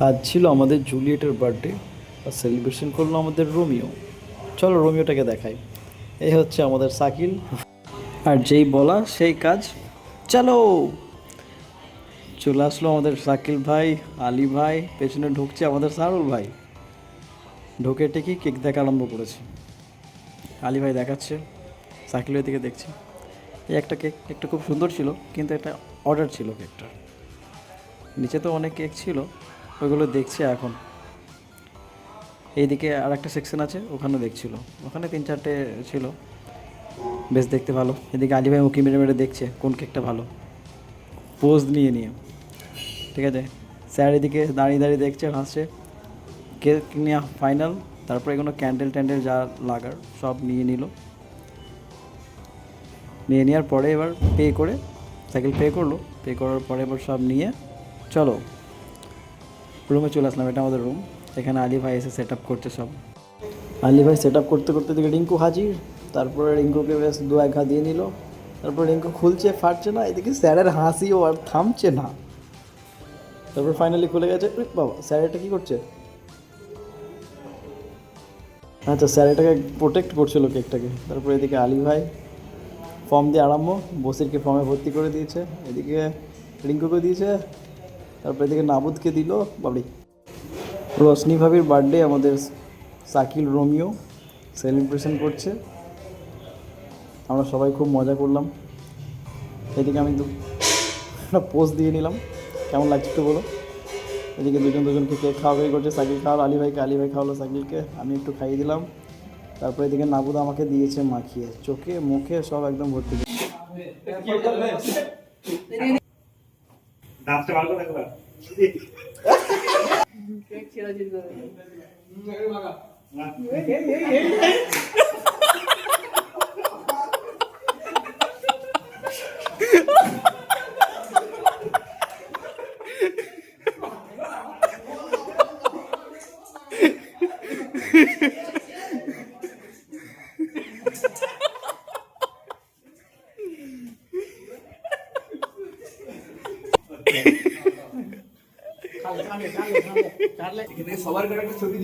আজ ছিল আমাদের জুলিয়েটের বার্থডে, আর সেলিব্রেশন করল আমাদের রোমিও। চলো রোমিওটাকে দেখাই। এই হচ্ছে আমাদের সাকিল আর যেই বলা সেই কাজ। চলো। চলে আসলো আমাদের সাকিল ভাই, আলী ভাই, পেছনে ঢুকছে আমাদের সারুল ভাই। ঢুকে টেকি কেক দেখা আরম্ভ করেছে। আলী ভাই দেখাচ্ছে সাকিলের দিকে দেখছে। এই একটা কেক কেকটা খুব সুন্দর ছিল, কিন্তু একটা অর্ডার ছিল কেকটা নিচে তো অনেক কেক ছিল। ওইগুলো দেখছে এখন। এইদিকে আর একটা সেকশন আছে, ওখানে দেখছিল। ওখানে তিন চারটে ছিল। বেশ দেখতে ভালো। এদিকে আলী ভাই মেরে মেরে দেখছে কোন কেকটা ভালো। পোজ নিয়ে নিয়ে। ঠিক আছে? স্যার এদিকে দাঁড়িয়ে দাঁড়িয়ে দেখছে, হাসছে। কেক নেওয়া ফাইনাল তারপরে এগুলো ক্যান্ডেল ট্যান্ডেল যা লাগার সব নিয়ে নিল। নিয়ে নেওয়ার পরে এবার পে করে সাইকেল পে করল। পে করার পরে এবার সব নিয়ে, চলো। রুমে চলে আসলাম, এটা আমাদের রুম। এখানে আলি ভাই এসে সেট আপ করছে সব। আলি ভাই সেট আপ করতে করতে দিকে রিঙ্কু হাজির। তারপরে রিঙ্কুকে বেশ দু এক ঘা দিয়ে নিল। তারপর রিঙ্কু খুলছে, ফাটছে না, এদিকে স্যারের হাসিও আর থামছে না। তারপর ফাইনালি খুলে গেছে বাবা, স্যার এটা কী করছে? আচ্ছা স্যার এটাকে প্রোটেক্ট করছিল কেকটাকে তারপর এদিকে আলী ভাই ফর্ম দিয়ে আরম্ভ, বসিরকে ফর্মে ভর্তি করে দিয়েছে। এদিকে রিঙ্কুকে দিয়েছে। তারপর এদিকে নাবুদকে দিল বাবরি রশনি ভাবির বার্থডে আমাদের সাকিল, রোমিও সেলিব্রেশন করছে। আমরা সবাই খুব মজা করলাম। এদিকে আমি দু একটা পোস্ট দিয়ে নিলাম। কেমন লাগছে একটু বলো। এদিকে দুজন দুজনকে কেক খাওয়াই করছে সাকিল খাওয়ালো, আলী ভাইকে, আলী ভাই খাওয়ালো সাকিলকে। আমি একটু খাইয়ে দিলাম। তারপরে এদিকে নাবুদ আমাকে দিয়েছে মাখিয়ে। চোখে, মুখে সব একদম ভর্তি। Dá pra trabalhar com ela. Quem de? Não é vaga. Ei, ei. Ha সবার একটা ছবি